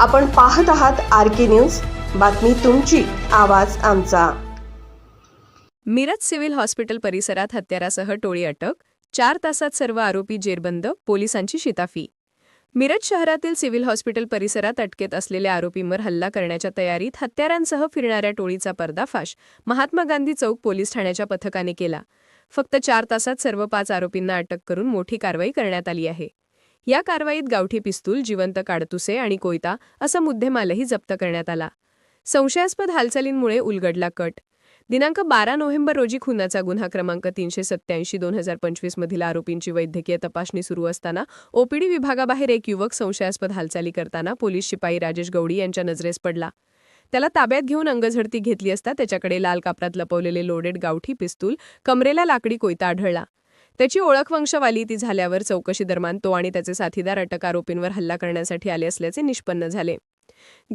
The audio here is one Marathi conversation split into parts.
आपण पाहत आहात आर के न्यूज. बातमी तुमची आवाज आमचा. मिरज सिव्हिल हॉस्पिटल परिसरात हत्यारासह टोळी अटक चार तासात सर्व आरोपी जेरबंद पोलिसांची शिताफी. मिरज शहरातील सिव्हिल हॉस्पिटल परिसरात अटकेत असलेल्या आरोपींवर हल्ला करण्याच्या तयारीत हत्यारांसह फिरणाऱ्या टोळीचा पर्दाफाश महात्मा गांधी चौक पोलीस ठाण्याच्या पथकाने केला. फक्त चार तासात सर्व पाच आरोपींना अटक करून मोठी कारवाई करण्यात आली आहे. या कारवाईत गावठी पिस्तूल जिवंत काडतुसे आणि कोयता असा मुद्देमालही जप्त करण्यात आला. संशयास्पद हालचालींमुळे उलगडला कट. दिनांक बारा नोव्हेंबर रोजी खुनाचा गुन्हा क्रमांक तीनशे सत्याऐंशी दोन हजार पंचवीस मधील आरोपींची वैद्यकीय तपासणी सुरू असताना ओपीडी विभागाबाहेर एक युवक संशयास्पद हालचाली करताना पोलीस शिपाई राजेश गवडी यांच्या नजरेस पडला. त्याला ताब्यात घेऊन अंगझडती घेतली असता त्याच्याकडे लाल कापरात लपवलेले लोडेड गावठी पिस्तूल कमरेला लाकडी कोयता आढळला. त्याची ओळख वंशवाली ती झाल्यावर चौकशी दरम्यान तो आणि त्याचे साथीदार अटक आरोपींवर हल्ला करण्यासाठी आले असल्याचे निष्पन्न झाले.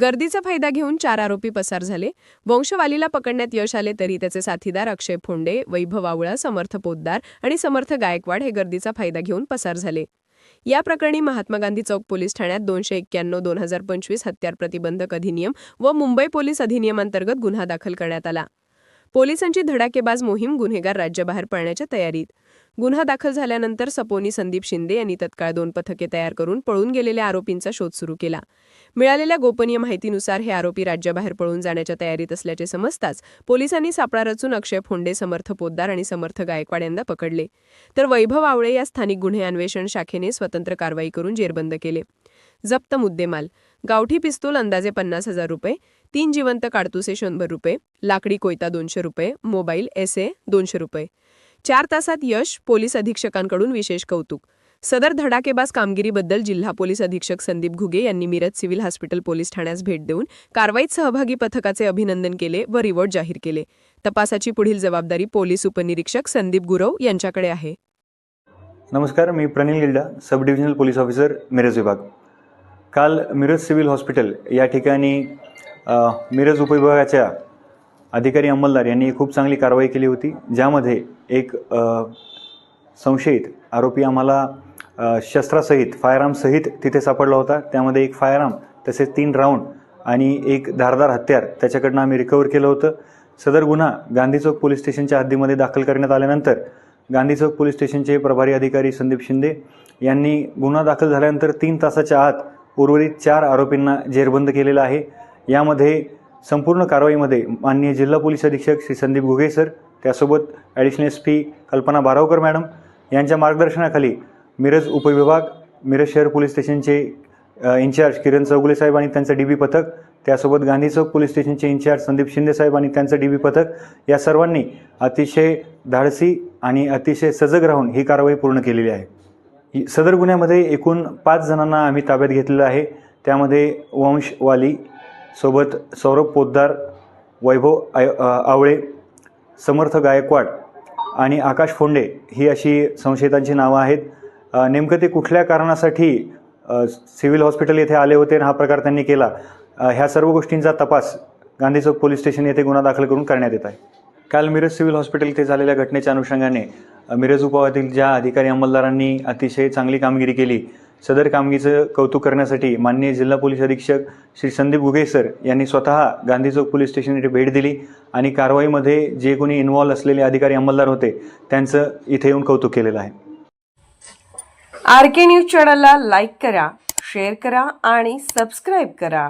गर्दीचा फायदा घेऊन चार आरोपी पसार झाले. वंशवालीला पकडण्यात यश आले तरी त्याचे साथीदार अक्षय फोंडे वैभव आवळा समर्थ पोद्दार आणि समर्थ गायकवाड हे गर्दीचा फायदा घेऊन पसार झाले. या प्रकरणी महात्मा गांधी चौक पोलीस ठाण्यात दोनशे एक्क्याण्णव दोन हजार पंचवीस हत्यार प्रतिबंधक अधिनियम व मुंबई पोलीस अधिनियमांतर्गत गुन्हा दाखल करण्यात आला. पोलिसांची धडाकेबाज मोहीम गुन्हेगार राज्याबाहेर पळण्याच्या तयारीत. गुन्हा दाखल झाल्यानंतर सपोनी संदीप शिंदे यांनी तत्काळ दोन पथके तयार करून पळून गेलेल्या आरोपींचा शोध सुरू केला. मिळालेल्या गोपनीय माहितीनुसार हे आरोपी राज्याबाहेर पळून जाण्याच्या तयारीत असल्याचे समजताच पोलिसांनी सापळा रचून अक्षय फोंडे समर्थ पोद्दार आणि समर्थ गायकवाड यांना पकडले. तर वैभव आवळे या स्थानिक गुन्हे अन्वेषण शाखेने स्वतंत्र कारवाई करून जेरबंद केले. जप्त मुद्देमाल. गावठी पिस्तूल अंदाजे पन्नास हजार रुपये तीन जिवंत काडतुसे शंभर रुपये लाकडी कोयता दोनशे रुपये मोबाईल एस ए दोनशे रुपये. चार तासात यश पोलीस अधीक्षकांकडून विशेष कौतुक. सदर धडाकेबाज कामगिरीबद्दल जिल्हा पोलीस अधीक्षक संदीप घुगे यांनी मिरज सिव्हिल हॉस्पिटल पोलीस ठाण्यास भेट देऊन कारवाईत सहभागी पथकाचे अभिनंदन केले व रिवॉर्ड जाहीर केले. तपासाची पुढील जबाबदारी पोलीस उपनिरीक्षक संदीप गुरव यांच्याकडे आहे. नमस्कार मी Pranil Gilda sub divisional police officer Miraj विभाग. काल मिरज सिव्हिल हॉस्पिटल या ठिकाणी मिरज उपविभागाच्या अधिकारी अंमलदार यांनी खूप चांगली कारवाई केली होती ज्यामध्ये एक संशयित आरोपी आम्हाला शस्त्रासहित फायरआर्मसहित तिथे सापडला होता. त्यामध्ये एक फायरआर्म तसेच तीन राऊंड आणि एक धारदार हत्यार त्याच्याकडनं आम्ही रिकवर केलं होतं. सदर गुन्हा गांधी चौक पोलीस स्टेशनच्या हद्दीमध्ये दाखल करण्यात आल्यानंतर गांधी चौक पोलीस स्टेशनचे प्रभारी अधिकारी संदीप शिंदे यांनी गुन्हा दाखल झाल्यानंतर तीन तासाच्या आत उर्वरित चार आरोपींना जेरबंद केलेलं आहे. यामध्ये संपूर्ण कारवाईमध्ये माननीय जिल्हा पोलीस अधीक्षक श्री संदीप घुगे सर त्यासोबत additional S P Kalpana Baravkar madam यांच्या मार्गदर्शनाखाली मिरज उपविभाग मिरज शहर पोलीस स्टेशनचे इन्चार्ज किरण चौगुले साहेब आणि त्यांचं डी बी पथक त्यासोबत गांधी चौक पोलीस स्टेशनचे इन्चार्ज संदीप शिंदे साहेब आणि त्यांचं डी बी पथक या सर्वांनी अतिशय धाडसी आणि अतिशय सजग राहून ही कारवाई पूर्ण केलेली आहे. सदर गुन्ह्यामध्ये एकूण पाच जणांना आम्ही ताब्यात घेतलेलं आहे. त्यामध्ये वंश वाली सोबत सौरभ पोद्दार वैभव आय आवळे समर्थ गायकवाड आणि आकाश फोंडे ही अशी संशयितांची नावं आहेत. नेमकं ते कुठल्या कारणासाठी सिव्हिल हॉस्पिटल येथे आले होते आणि हा प्रकार त्यांनी केला ह्या सर्व गोष्टींचा तपास गांधी चौक पोलीस स्टेशन येथे गुन्हा दाखल करून करण्यात येत आहे. काल मिरज सिव्हिल हॉस्पिटल इथे झालेल्या घटनेच्या अनुषंगाने मिरज उपवातील ज्या अधिकारी अंमलदारांनी अतिशय चांगली कामगिरी केली सदर कामगिरीचं कौतुक करण्यासाठी माननीय जिल्हा पोलीस अधीक्षक श्री संदीप गुगे सर यांनी स्वतः गांधी चौक पोलीस स्टेशन येथे भेट दिली आणि कारवाईमध्ये जे कोणी इन्व्हॉल्व असलेले अधिकारी अंमलदार होते त्यांचं इथे येऊन कौतुक केलेलं आहे. आर के न्यूज चॅनलला लाईक करा शेअर करा आणि सबस्क्राईब करा.